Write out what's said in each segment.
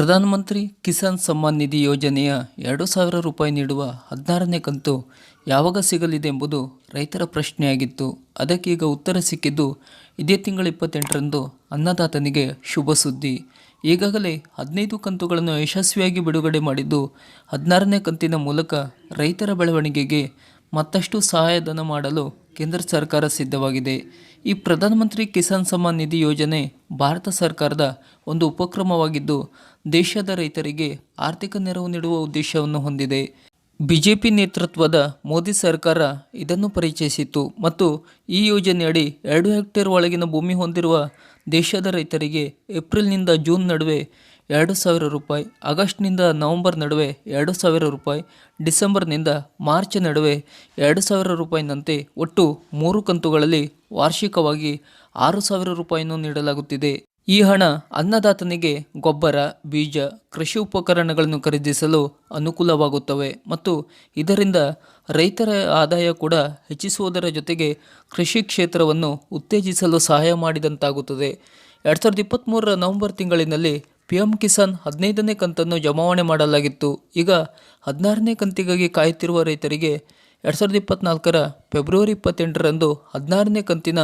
ಪ್ರಧಾನಮಂತ್ರಿ ಕಿಸಾನ್ ಸಮ್ಮಾನ್ ನಿಧಿ ಯೋಜನೆಯ ಎರಡು ಸಾವಿರ ರೂಪಾಯಿ ನೀಡುವ ಹದಿನಾರನೇ ಕಂತು ಯಾವಾಗ ಸಿಗಲಿದೆ ಎಂಬುದು ರೈತರ ಪ್ರಶ್ನೆಯಾಗಿತ್ತು. ಅದಕ್ಕೀಗ ಉತ್ತರ ಸಿಕ್ಕಿದ್ದು ಇದೇ ತಿಂಗಳ ಇಪ್ಪತ್ತೆಂಟರಂದು ಅನ್ನದಾತನಿಗೆ ಶುಭ ಸುದ್ದಿ. ಈಗಾಗಲೇ ಹದಿನೈದು ಕಂತುಗಳನ್ನು ಯಶಸ್ವಿಯಾಗಿ ಬಿಡುಗಡೆ ಮಾಡಿದ್ದು ಹದಿನಾರನೇ ಕಂತಿನ ಮೂಲಕ ರೈತರ ಬೆಳವಣಿಗೆಗೆ ಮತ್ತಷ್ಟು ಸಹಾಯಧನ ಮಾಡಲು ಕೇಂದ್ರ ಸರ್ಕಾರ ಸಿದ್ಧವಾಗಿದೆ. ಈ ಪ್ರಧಾನಮಂತ್ರಿ ಕಿಸಾನ್ ಸಮ್ಮಾನ್ ನಿಧಿ ಯೋಜನೆ ಭಾರತ ಸರ್ಕಾರದ ಒಂದು ಉಪಕ್ರಮವಾಗಿದ್ದು, ದೇಶದ ರೈತರಿಗೆ ಆರ್ಥಿಕ ನೆರವು ನೀಡುವ ಉದ್ದೇಶವನ್ನು ಹೊಂದಿದೆ. ಬಿಜೆಪಿ ನೇತೃತ್ವದ ಮೋದಿ ಸರ್ಕಾರ ಇದನ್ನು ಪರಿಚಯಿಸಿತ್ತು ಮತ್ತು ಈ ಯೋಜನೆಯಡಿ ಎರಡು ಹೆಕ್ಟೇರ್ ಒಳಗಿನ ಭೂಮಿ ಹೊಂದಿರುವ ದೇಶದ ರೈತರಿಗೆ ಏಪ್ರಿಲ್ನಿಂದ ಜೂನ್ ನಡುವೆ ಎರಡು ಸಾವಿರ ರೂಪಾಯಿ. ಆಗಸ್ಟ್ನಿಂದ ನವೆಂಬರ್ ನಡುವೆ ಎರಡು ಸಾವಿರ ರೂಪಾಯಿ. ಡಿಸೆಂಬರ್ನಿಂದ ಮಾರ್ಚ್ ನಡುವೆ ಎರಡು ಸಾವಿರ ರೂಪಾಯಿನಂತೆ ಒಟ್ಟು ಮೂರು ಕಂತುಗಳಲ್ಲಿ ವಾರ್ಷಿಕವಾಗಿ ಆರು ಸಾವಿರ ರೂಪಾಯಿಯನ್ನು ನೀಡಲಾಗುತ್ತಿದೆ. ಈ ಹಣ ಅನ್ನದಾತನಿಗೆ ಗೊಬ್ಬರ, ಬೀಜ, ಕೃಷಿ ಉಪಕರಣಗಳನ್ನು ಖರೀದಿಸಲು ಅನುಕೂಲವಾಗುತ್ತವೆ ಮತ್ತು ಇದರಿಂದ ರೈತರ ಆದಾಯ ಕೂಡ ಹೆಚ್ಚಿಸುವುದರ ಜೊತೆಗೆ ಕೃಷಿ ಕ್ಷೇತ್ರವನ್ನು ಉತ್ತೇಜಿಸಲು ಸಹಾಯ ಮಾಡಿದಂತಾಗುತ್ತದೆ. ಎರಡು ಸಾವಿರದ ಇಪ್ಪತ್ತ್ಮೂರರ ನವೆಂಬರ್ ತಿಂಗಳಿನಲ್ಲಿ ಪಿ ಎಂ ಕಿಸಾನ್ ಹದಿನೈದನೇ ಕಂತನ್ನು ಜಮಾವಣೆ ಮಾಡಲಾಗಿತ್ತು. ಈಗ ಹದಿನಾರನೇ ಕಂತಿಗಾಗಿ ಕಾಯುತ್ತಿರುವ ರೈತರಿಗೆ ಎರಡು ಸಾವಿರದ ಇಪ್ಪತ್ನಾಲ್ಕರ ಫೆಬ್ರವರಿ ಇಪ್ಪತ್ತೆಂಟರಂದು ಹದಿನಾರನೇ ಕಂತಿನ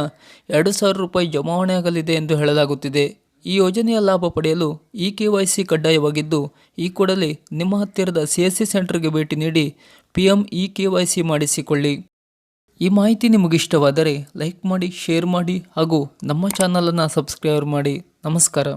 ಎರಡು ಸಾವಿರ ರೂಪಾಯಿ ಜಮಾವಣೆಯಾಗಲಿದೆ ಎಂದು ಹೇಳಲಾಗುತ್ತಿದೆ. ಈ ಯೋಜನೆಯ ಲಾಭ ಪಡೆಯಲು ಇ ಕೆ ವೈ ಸಿ ಕಡ್ಡಾಯವಾಗಿದ್ದು, ಈ ಕೂಡಲೇ ನಿಮ್ಮ ಹತ್ತಿರದ ಸಿ ಎಸ್ ಸಿ ಸೆಂಟರ್ಗೆ ಭೇಟಿ ನೀಡಿ P M E K Y C ಮಾಡಿಸಿಕೊಳ್ಳಿ. ಈ ಮಾಹಿತಿ ನಿಮಗಿಷ್ಟವಾದರೆ ಲೈಕ್ ಮಾಡಿ, ಶೇರ್ ಮಾಡಿ ಹಾಗೂ ನಮ್ಮ ಚಾನಲನ್ನು ಸಬ್ಸ್ಕ್ರೈಬ್ ಮಾಡಿ. ನಮಸ್ಕಾರ.